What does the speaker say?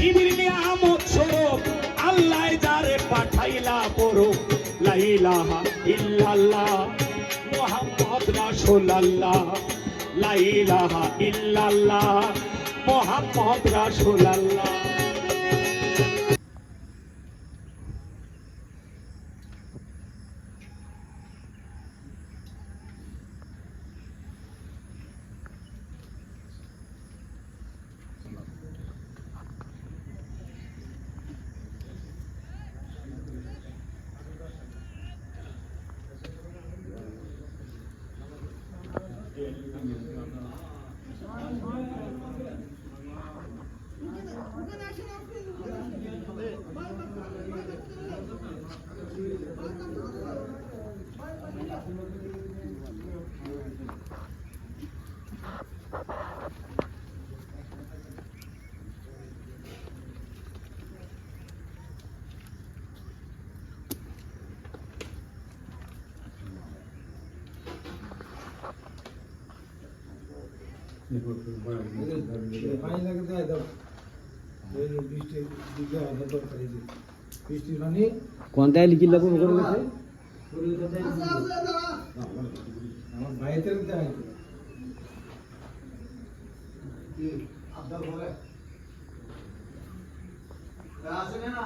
পৃথিবীর নিয়ামত স্বরূপ, আল্লাহ যারে পাঠাইলা পড়ো লাইলাহা ইল্লাল্লাহ, মোহাম্মদ রাসূলুল্লাহ লাইলাহা ইল্লাল্লাহ, মোহাম্মদ রাসূলুল্লাহ। Amen. পানি লাগে দেয় দাও বৃষ্টি দিকে আধা দরকার বৃষ্টির পানি কোনটায় লিখি লাগবো? করে গেছে আমার ভাইতে দেয় আব্দুল বলে। আসেন না